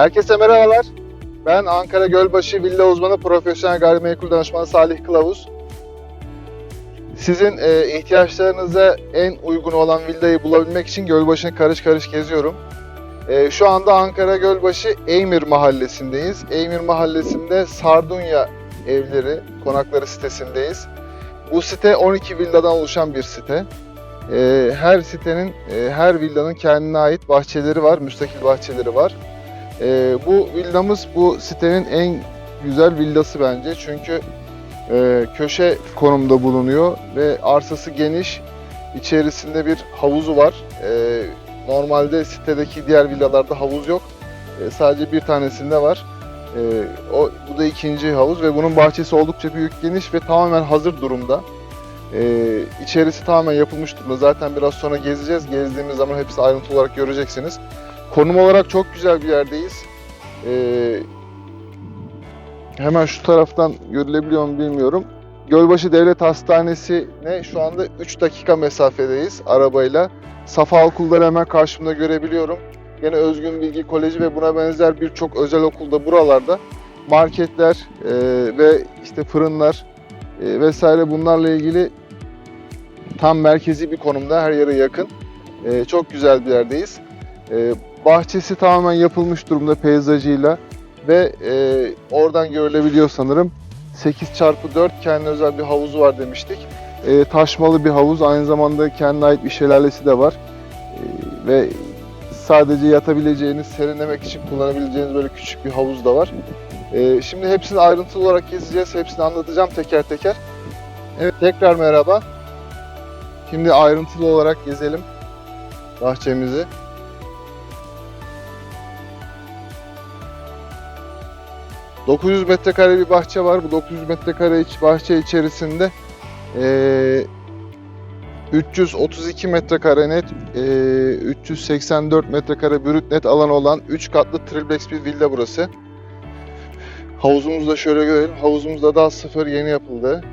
Herkese merhabalar. Ben Ankara Gölbaşı Villa Uzmanı Profesyonel Gayrimenkul Danışmanı Salih Kılavuz. Sizin e, ihtiyaçlarınıza en uygun olan villayı bulabilmek için Gölbaşı'nı karış karış geziyorum. E, şu anda Ankara Gölbaşı Eymir Mahallesi'ndeyiz. Eymir Mahallesi'nde Sardunya Evleri, Konakları sitesindeyiz. Bu site 12 villadan oluşan bir site. E, her sitenin, e, her villanın kendine ait bahçeleri var, müstakil bahçeleri var. Ee, bu villamız bu sitenin en güzel villası bence çünkü e, köşe konumda bulunuyor ve arsası geniş. İçerisinde bir havuzu var. Ee, normalde sitedeki diğer villalarda havuz yok. Ee, sadece bir tanesinde var. Ee, o bu da ikinci havuz ve bunun bahçesi oldukça büyük, geniş ve tamamen hazır durumda. Ee, içerisi tamamen yapılmış durumda. Zaten biraz sonra gezeceğiz. Gezdiğimiz zaman hepsi ayrıntılı olarak göreceksiniz. Konum olarak çok güzel bir yerdeyiz. Ee, hemen şu taraftan görülebiliyor mu bilmiyorum. Gölbaşı Devlet Hastanesi'ne şu anda 3 dakika mesafedeyiz arabayla. Safa Okulları hemen karşımda görebiliyorum. Yine Özgün Bilgi Koleji ve buna benzer birçok özel okulda buralarda marketler e, ve işte fırınlar e, vesaire bunlarla ilgili tam merkezi bir konumda her yere yakın. E, çok güzel bir yerdeyiz. E, bahçesi tamamen yapılmış durumda peyzajıyla ve e, oradan görülebiliyor sanırım. 8 çarpı 4 kendine özel bir havuzu var demiştik. E, taşmalı bir havuz aynı zamanda kendine ait bir şelalesi de var. E, ve sadece yatabileceğiniz, serinlemek için kullanabileceğiniz böyle küçük bir havuz da var. E, şimdi hepsini ayrıntılı olarak gezeceğiz. Hepsini anlatacağım teker teker. Evet tekrar merhaba. Şimdi ayrıntılı olarak gezelim bahçemizi. ...900 metrekare bir bahçe var. Bu 900 metrekare iç bahçe içerisinde... eee 332 metrekare net, eee, 384 metrekare brüt net alan olan 3 katlı triplex bir villa burası. Havuzumuzu da şöyle görelim. Havuzumuz da daha sıfır yeni yapıldı.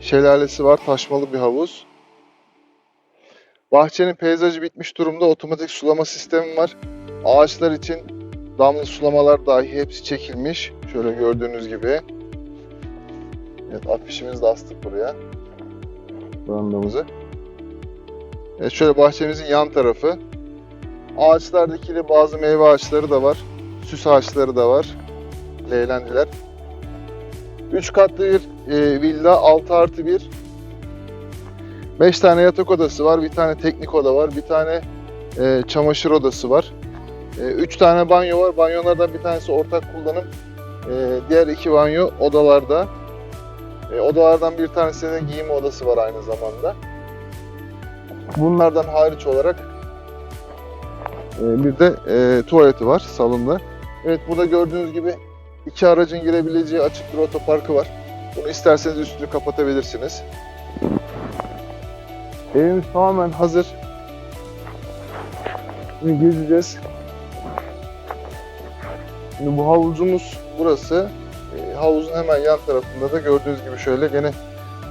Şelalesi var, taşmalı bir havuz. Bahçenin peyzajı bitmiş durumda. Otomatik sulama sistemi var. Ağaçlar için damla sulamalar dahi hepsi çekilmiş. Şöyle gördüğünüz gibi. Evet afişimizi de astık buraya. Brandamızı. Evet şöyle bahçemizin yan tarafı. Ağaçlar dikili bazı meyve ağaçları da var. Süs ağaçları da var. Leğlendiler. 3 katlı bir e, villa 6 artı 1 5 tane yatak odası var, bir tane teknik oda var, bir tane e, çamaşır odası var. 3 tane banyo var. Banyolardan bir tanesi ortak kullanım. E, diğer iki banyo odalarda. E, odalardan bir tanesinde de giyim odası var aynı zamanda. Bunlardan hariç olarak e, bir de e, tuvaleti var salonda. Evet burada gördüğünüz gibi iki aracın girebileceği açık bir otoparkı var. Bunu isterseniz üstünü kapatabilirsiniz. Evimiz tamamen hazır. Şimdi gezeceğiz. Şimdi bu havuzumuz burası. E, havuzun hemen yan tarafında da gördüğünüz gibi şöyle gene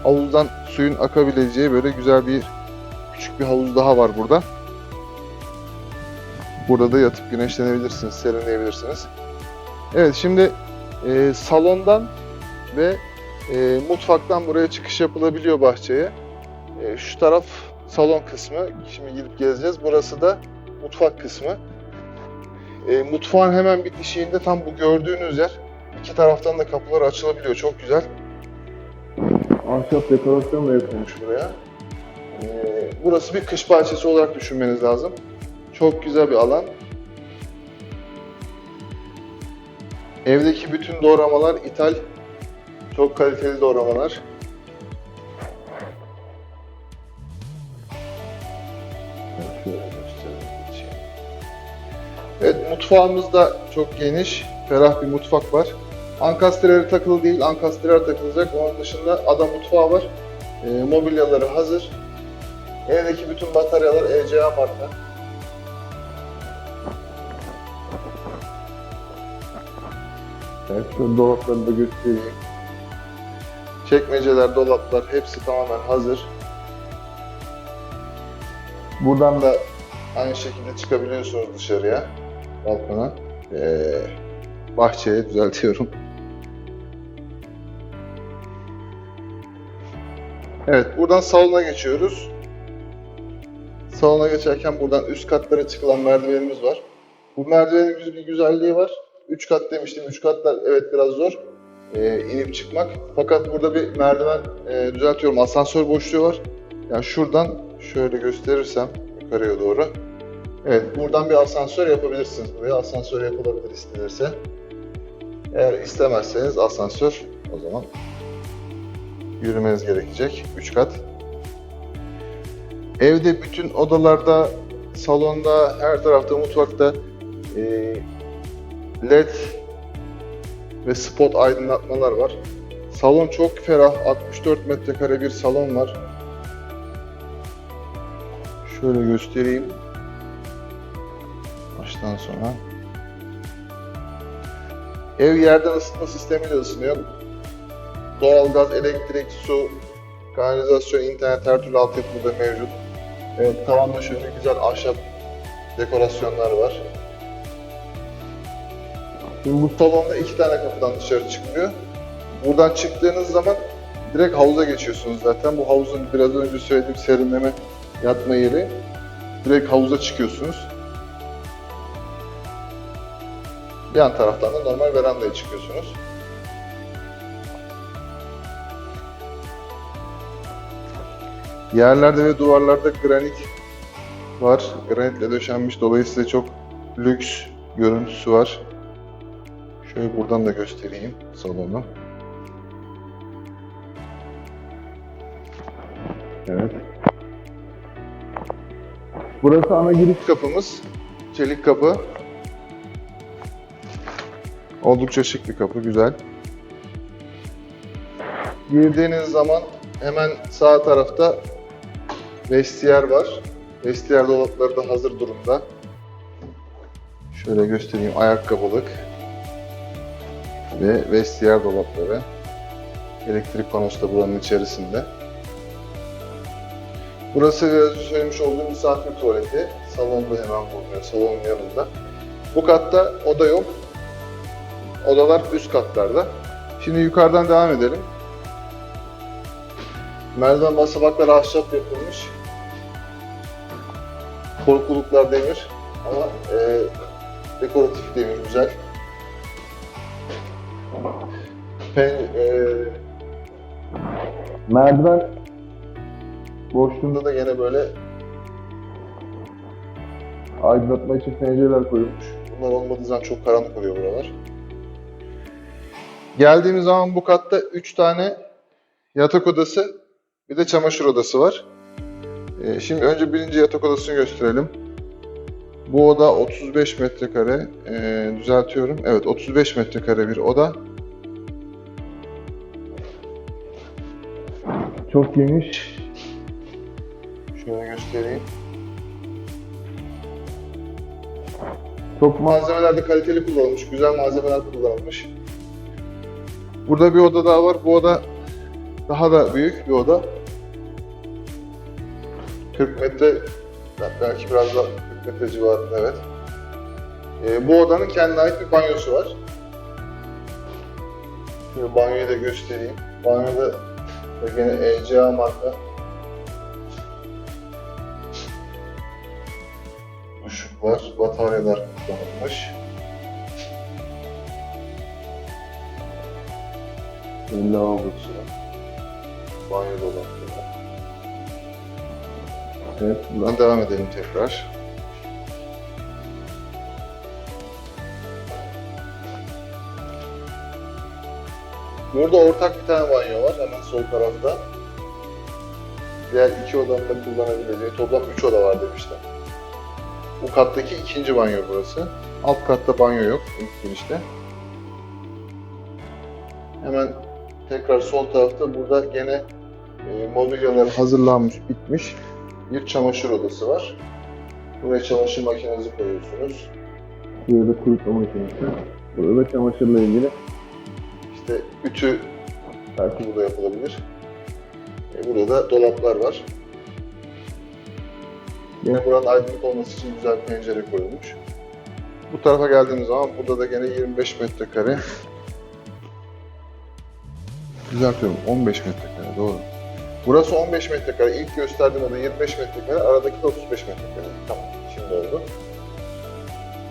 havuzdan suyun akabileceği böyle güzel bir küçük bir havuz daha var burada. Burada da yatıp güneşlenebilirsiniz, serinleyebilirsiniz. Evet şimdi e, salondan ve e, mutfaktan buraya çıkış yapılabiliyor bahçeye. E, şu taraf salon kısmı. Şimdi gidip gezeceğiz. Burası da mutfak kısmı. E, mutfağın hemen bitişiğinde tam bu gördüğünüz yer. İki taraftan da kapılar açılabiliyor. Çok güzel. Ahşap dekorasyon da yapılmış buraya. E, burası bir kış bahçesi olarak düşünmeniz lazım. Çok güzel bir alan. Evdeki bütün doğramalar ithal. Çok kaliteli doğramalar. Şöyle göstereyim. Evet mutfağımız da çok geniş, ferah bir mutfak var. Ankastreleri takılı değil, ankastreler takılacak. Onun dışında ada mutfağı var. E, mobilyaları hazır. Evdeki bütün bataryalar ECA marka. Evet, şu dolapları da göstereyim. Çekmeceler, dolaplar hepsi tamamen hazır. Buradan da aynı şekilde çıkabiliyorsunuz dışarıya, balkona. Ee, bahçeye düzeltiyorum. Evet, buradan salona geçiyoruz. Salona geçerken buradan üst katlara çıkılan merdivenimiz var. Bu merdivenin bir güzelliği var. Üç kat demiştim. Üç katlar evet biraz zor e, inip çıkmak. Fakat burada bir merdiven e, düzeltiyorum. Asansör boşluğu var. Yani şuradan şöyle gösterirsem yukarıya doğru. Evet, buradan bir asansör yapabilirsiniz buraya. Asansör yapılabilir istenirse. Eğer istemezseniz asansör o zaman yürümeniz gerekecek. 3 kat. Evde bütün odalarda, salonda, her tarafta, mutfakta e, led ve spot aydınlatmalar var. Salon çok ferah. 64 metrekare bir salon var. Şöyle göstereyim. Baştan sona. Ev yerden ısıtma sistemiyle ısınıyor. Doğalgaz, elektrik, su, kanalizasyon, internet her türlü altyapı burada mevcut. Evet, tavanda şöyle güzel ahşap dekorasyonlar var. Şimdi bu salonda iki tane kapıdan dışarı çıkılıyor. Buradan çıktığınız zaman direkt havuza geçiyorsunuz zaten. Bu havuzun biraz önce söylediğim serinleme yatma yeri. Direkt havuza çıkıyorsunuz. Yan taraftan da normal verandaya çıkıyorsunuz. Yerlerde ve duvarlarda granit var. Granitle döşenmiş. Dolayısıyla çok lüks görüntüsü var. Şöyle buradan da göstereyim salonu. Evet. Burası ana giriş kapımız. Çelik kapı. Oldukça şık bir kapı, güzel. Girdiğiniz zaman hemen sağ tarafta vestiyer var. Vestiyer dolapları da hazır durumda. Şöyle göstereyim ayakkabılık ve vestiyer dolapları. Elektrik panosu da buranın içerisinde. Burası biraz önce söylemiş olduğum misafir tuvaleti. Salonda hemen bulunuyor, salonun yanında. Bu katta oda yok. Odalar üst katlarda. Şimdi yukarıdan devam edelim. Merdiven basamakları ahşap yapılmış. Korkuluklar demir ama e, dekoratif demir güzel. Pen, e, merdiven boşluğunda da yine böyle aydınlatma için pencereler koyulmuş. Bunlar olmadığı zaman çok karanlık oluyor buralar. Geldiğimiz zaman bu katta 3 tane yatak odası, bir de çamaşır odası var. Ee, şimdi önce birinci yatak odasını gösterelim. Bu oda 35 metrekare, ee, düzeltiyorum. Evet 35 metrekare bir oda. Çok geniş. Şöyle göstereyim. Çok malzemeler de kaliteli kullanılmış, güzel malzemeler kullanılmış. Burada bir oda daha var. Bu oda daha da büyük bir oda. 40 metre, belki biraz da 40 metre civarında evet. Ee, bu odanın kendine ait bir banyosu var. Şöyle banyoyu da göstereyim. Banyoda da yine ECA marka Işık var, bataryalar kullanılmış. Bir lavabosu var. Banyo dolapları. Evet, buradan devam edelim tekrar. Burada ortak bir tane banyo var hemen sol tarafta. Diğer iki odanın da kullanabileceği toplam üç oda var demişler. Bu kattaki ikinci banyo burası. Alt katta banyo yok ilk girişte. Hemen tekrar sol tarafta burada gene e, mobilyalar hazırlanmış, bitmiş bir çamaşır odası var. Buraya çamaşır makinenizi koyuyorsunuz. Burada kurutma makinesi. Burada da çamaşırla ilgili işte ütü belki burada yapılabilir. E, burada da dolaplar var. Yine buranın aydınlık olması için güzel bir pencere koyulmuş. Bu tarafa geldiğimiz zaman burada da gene 25 metrekare. Düzeltiyorum 15 metrekare doğru. Burası 15 metrekare. İlk gösterdiğim oda 25 metrekare. Aradaki de 35 metrekare. Tamam şimdi oldu.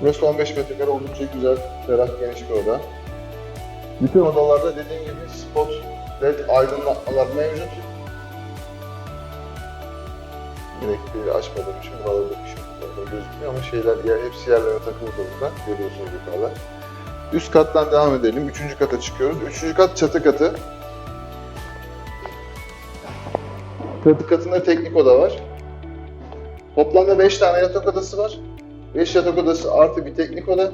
Burası 15 metrekare oldukça güzel, ferah, geniş bir oda. Bütün odalarda dediğim gibi spot led aydınlatmalar mevcut. Elektriği açmadığım için buralarda bir şey gözükmüyor ama şeyler yer, hepsi yerlerine takılı durumda. Görüyorsunuz yukarıda. Üst kattan devam edelim. Üçüncü kata çıkıyoruz. Üçüncü kat çatı katı. Çatı katında teknik oda var. Toplamda 5 tane yatak odası var. 5 yatak odası artı bir teknik oda.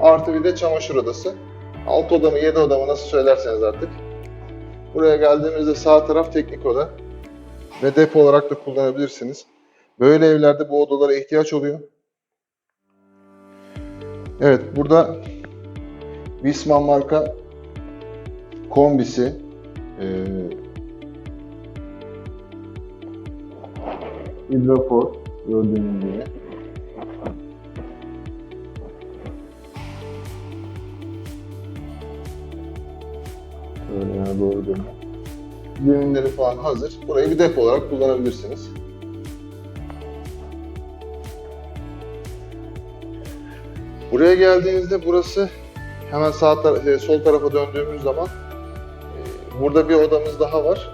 Artı bir de çamaşır odası. Alt oda mı 7 oda nasıl söylerseniz artık. Buraya geldiğimizde sağ taraf teknik oda. Ve depo olarak da kullanabilirsiniz. Böyle evlerde bu odalara ihtiyaç oluyor. Evet burada Wisman marka kombisi Hidrofor gördüğünüz gibi. Şöyle yana doğru dönüyor. Zeminleri falan hazır. Burayı bir depo olarak kullanabilirsiniz. Buraya geldiğinizde burası hemen sağ tar- e, sol tarafa döndüğümüz zaman e, burada bir odamız daha var.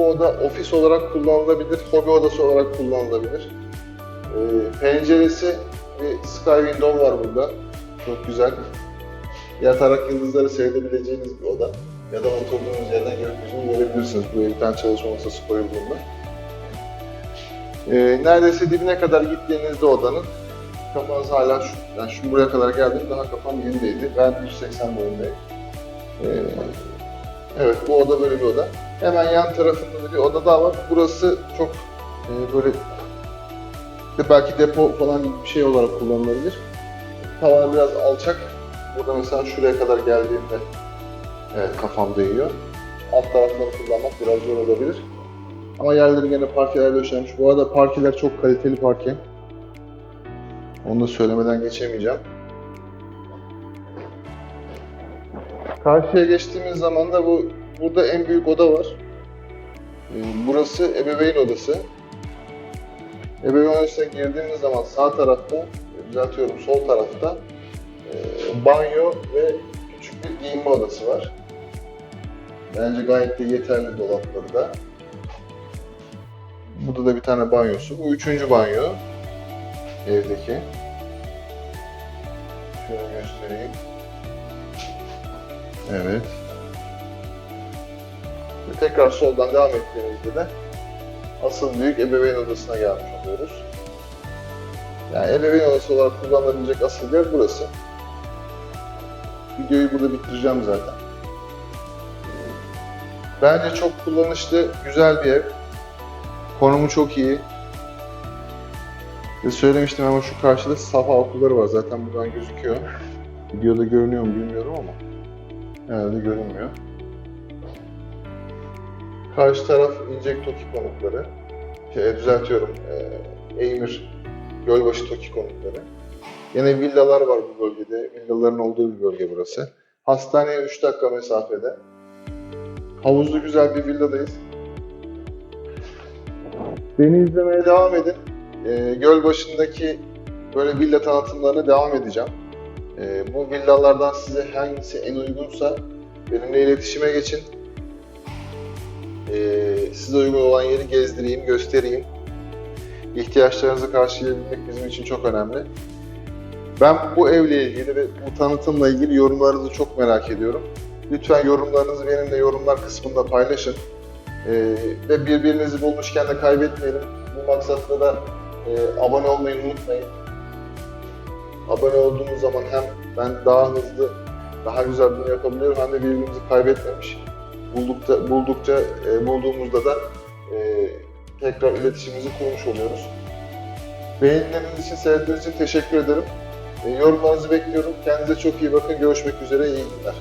Bu oda ofis olarak kullanılabilir, hobi odası olarak kullanılabilir. E, Penceresi bir sky window var burada. Çok güzel. Yatarak yıldızları seyredebileceğiniz bir oda. Ya da oturduğunuz yerden gökyüzünü görebilirsiniz. Buraya bir tane çalışma masası koyulduğunda. E, neredeyse dibine kadar gittiğinizde odanın kafanız hala şu, yani şu buraya kadar geldim daha kafam yerindeydi. Ben 180 boyundayım. Ee, evet bu oda böyle bir oda. Hemen yan tarafında da bir oda daha var. Burası çok e, böyle de belki depo falan gibi bir şey olarak kullanılabilir. Tavan biraz alçak. Burada mesela şuraya kadar geldiğimde evet kafam değiyor. Alt tarafları kullanmak biraz zor olabilir. Ama yerleri gene parkelerle döşenmiş. Bu arada parkeler çok kaliteli parke. Onu da söylemeden geçemeyeceğim. Karşıya geçtiğimiz zaman da bu burada en büyük oda var. Ee, Burası ebeveyn odası. Ebeveyn odasına girdiğimiz zaman sağ tarafta, düzeltiyorum sol tarafta e, banyo ve küçük bir giyinme odası var. Bence gayet de yeterli dolapları da. Burada da bir tane banyosu. Bu üçüncü banyo evdeki. Şöyle göstereyim. Evet. Ve tekrar soldan devam ettiğimizde de asıl büyük ebeveyn odasına gelmiş oluyoruz. Yani ebeveyn odası olarak kullanılabilecek asıl yer burası. Videoyu burada bitireceğim zaten. Bence çok kullanışlı, güzel bir ev. Konumu çok iyi. Ve söylemiştim ama şu karşıda safa okulları var. Zaten buradan gözüküyor. Videoda görünüyor mu bilmiyorum ama. Herhalde görünmüyor. Karşı taraf İncek Toki konutları. Şey, düzeltiyorum. E, Eymir Gölbaşı Toki konutları. Yine villalar var bu bölgede. Villaların olduğu bir bölge burası. Hastaneye 3 dakika mesafede. Havuzlu güzel bir villadayız. Beni izlemeye devam edin. E, göl başındaki böyle villa tanıtımlarına devam edeceğim. E, bu villalardan size hangisi en uygunsa benimle iletişime geçin. E, size uygun olan yeri gezdireyim, göstereyim. İhtiyaçlarınızı karşılayabilmek bizim için çok önemli. Ben bu evle ilgili ve bu tanıtımla ilgili yorumlarınızı çok merak ediyorum. Lütfen yorumlarınızı benimle yorumlar kısmında paylaşın. E, ve birbirinizi bulmuşken de kaybetmeyelim. Bu maksatla da e, abone olmayı unutmayın. Abone olduğunuz zaman hem ben daha hızlı, daha güzel bunu yapabiliyorum hem de birbirimizi kaybetmemiş. Buldukça, buldukça e, bulduğumuzda da e, tekrar iletişimimizi kurmuş oluyoruz. Beğenileriniz için, seyrettiğiniz için teşekkür ederim. E, yorumlarınızı bekliyorum. Kendinize çok iyi bakın. Görüşmek üzere. İyi günler.